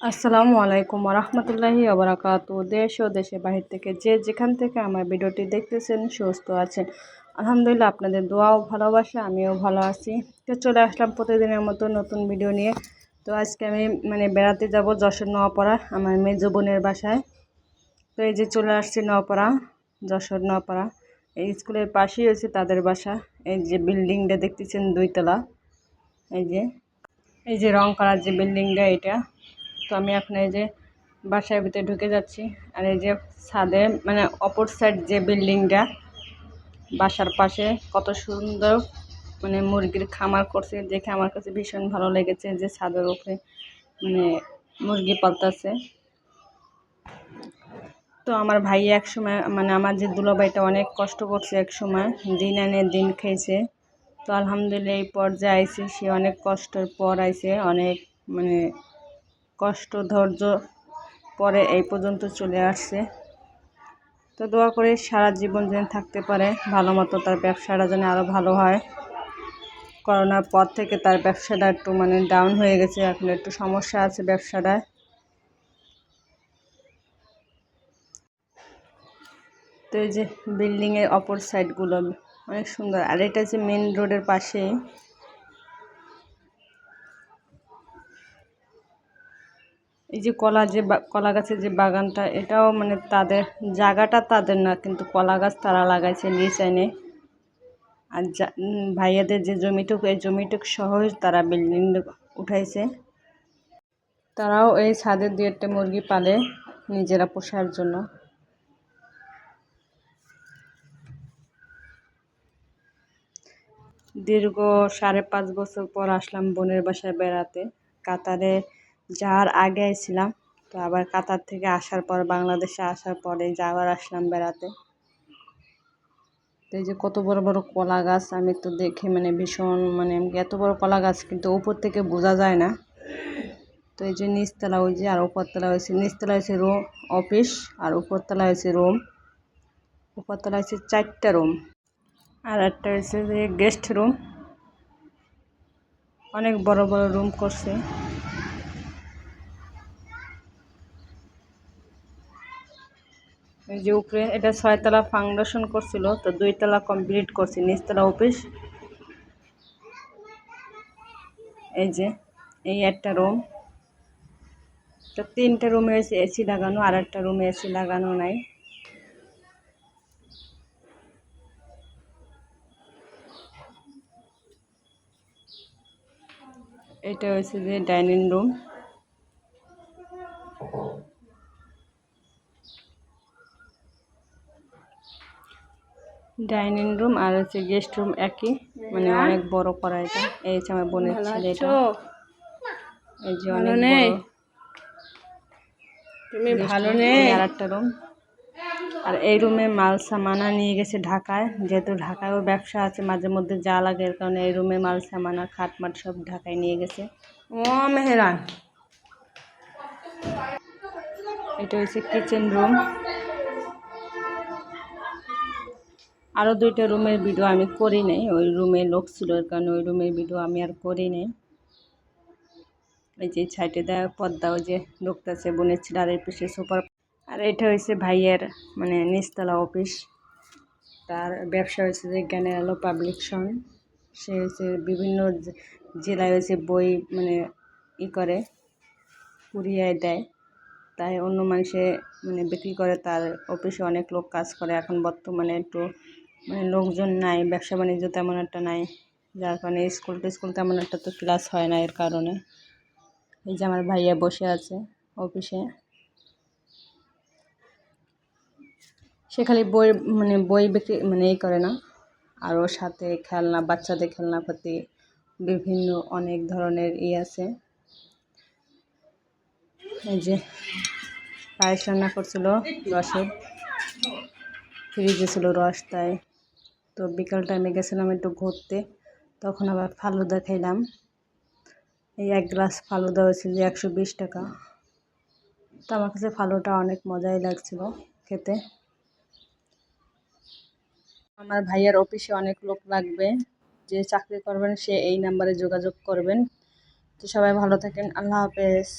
আসসালামু আলাইকুম রহমতুল্লাহি আবরাকাত দেশ ও দেশের বাহির থেকে যে যেখান থেকে আমার ভিডিওটি দেখতেছেন, সুস্থ আছেন। আলহামদুলিল্লাহ আপনাদের দোয়াও ভালোবাসা, আমিও ভালো আছি। তো চলে আসলাম প্রতিদিনের মতো নতুন ভিডিও নিয়ে। তো আজকে আমি মানে বেড়াতে যাব যশোর নোয়াপাড়া আমার মেজ বোনের বাসায়। তো এই যে চলে আসছি নোয়াপাড়া যশোর নোয়াপাড়া এই স্কুলের পাশেই হয়েছে তাদের বাসা। এই যে বিল্ডিংটা দেখতেছেন দুইতলা। এই যে এই যে রং করার যে বিল্ডিংটা, এটা। তো আমি এখন এই যে বাসার ভিতরে ঢুকে যাচ্ছি। আর এই যে ছাদে মানে অপর সাইড যে বিল্ডিংটা, বাসার পাশে কত সুন্দর মানে মুরগির খামার করছে, দেখে আমার কাছে ভীষণ ভালো লেগেছে যে ছাদের উপরে মানে মুরগি পালতেছে। তো আমার ভাই এক সময় মানে আমার যে দুলাভাইটা অনেক কষ্ট করছে এক সময় দিন আনে দিন খেয়েছে। তো আলহামদুলিল্লাহ এই পর্যায়ে আইসে, সে অনেক কষ্টের পর আইসে, অনেক মানে কষ্ট, ধৈর্য পরে এই পর্যন্ত চলে আসছে। তো দোয়া করে সারা জীবন যেন থাকতে পারে, ভালো মতো তার ব্যবসাটা যেন আরও ভালো হয়। করোনার পর থেকে তার ব্যবসাটা একটু মানে ডাউন হয়ে গেছে, এখন একটু সমস্যা আছে ব্যবসাটায়। তো এই যে বিল্ডিংয়ের অপর সাইডগুলো অনেক সুন্দর। আর এটা যে মেন রোডের পাশেই এই যে কলা যে কলা গাছের যে বাগানটা, এটাও মানে তাদের জায়গাটা তাদের না, কিন্তু কলা গাছ তারা লাগাইছে নিচাইনে আর ভাইয়াদের যে জমিটুকু, এই জমিটুকু সহজ তারা বিল্ডিং উঠাইছে। তারাও এই ছাদের দিয়ে একটা মুরগি পালে নিজেরা পোষার জন্য। দীর্ঘ সাড়ে পাঁচ বছর পর আসলাম বোনের বাসায় বেড়াতে। কাতারে যাওয়ার আগে আইছিলাম, তো আবার কাতার থেকে আসার পর, বাংলাদেশে আসার পরে যাওয়ার আসলাম বেড়াতে। তো এই যে কত বড় বড় কলা গাছ, আমি তো দেখে মানে ভীষণ মানে এত বড় কলা গাছ, কিন্তু উপর থেকে বোঝা যায় না। তো এই যে নিচতলা ওই যে, আর উপরতলা হয়েছে, নিচতলা হয়েছে রুম অফিস আর উপরতলা হয়েছে রুম উপরতলা হয়েছে চারটা রুম আর একটা হয়েছে যে গেস্ট রুম অনেক বড় বড় রুম করছে। যে উপরে এটা ছয়তলা ফাউন্ডেশন করছিল, তো দুইতলা কমপ্লিট করছি, নিচতলা অফিস এই যে, এই একটা রুম তো তিনটা রুমে এসে লাগানো, আর একটা রুমে এসি লাগানো নাই। এটা হচ্ছে যে ডাইনিং রুম ডাইনিং রুম আর হচ্ছে গেস্ট রুম একই। মানে হ্যাঁ? অনেক বড় করা এটা। এই হচ্ছে আমার বোনের ছেলে এটা। এই যে অনেক নেই? তুমি ভালো নেই? আর একটা রুম। আর এই রুমে মাল সামানা নিয়ে গেছে ঢাকায়। যেহেতু ঢাকায়ও ব্যবসা আছে মাঝে মধ্যে যা লাগে এর কারণে এই রুমে মাল সামানা খাটমাট সব ঢাকায় নিয়ে গেছে। ও মেহরান। এটা হচ্ছে কিচেন রুম আরও দুইটা রুমের ভিডিও আমি করি নাই। ওই রুমে লোক ছিল, এর কারণে ওই রুমের ভিডিও আমি আর করি নাই। এই যে ছাইটে দেওয়া পদ্মা ওই যে ঢুকতেছে বোনের ছিল, আর এই পিছিয়ে সুপার আর এটা হয়েছে ভাইয়ের মানে নিচতলা অফিস। তার ব্যবসা হয়েছে যে জ্ঞানের আলো পাবলিকশন সে। হচ্ছে বিভিন্ন জেলায় হয়েছে বই মানে ই করে কুরিয়ায় দেয়। তাই অন্য মানুষে মানে বিক্রি করে, তার অফিসে অনেক লোক কাজ করে। এখন বর্তমানে একটু মানে লোকজন নাই, ব্যবসা বাণিজ্য তেমন একটা নাই। যার কারণে স্কুল টিস্কুল তেমন একটা তো ক্লাস হয় না এর কারণে। এই যে আমার ভাইয়া বসে আছে অফিসে সে খালি বই মানে বই বিক্রি মানে এই করে না। আরও সাথে খেলনা, বাচ্চাদের খেলনাপাতি বিভিন্ন অনেক ধরনের ই আছে। এই যে পায়েস রান্না করছিল রসের। ফ্রিজে ছিল রস তাই। তো বিকাল টাইমে গেছিলাম একটু ঘুরতে, তখন আবার ফালুদা খাইলাম এই এক গ্লাস ফালুদা হয়েছিল যে একশো বিশ টাকা। তো আমার কাছে ফালুটা অনেক মজাই লাগছিল খেতে। আমার ভাইয়ার অফিসে অনেক লোক লাগবে, যে চাকরি করবেন সে এই নাম্বারে যোগাযোগ করবেন। তো সবাই ভালো থাকেন, আল্লাহ হাফেজ।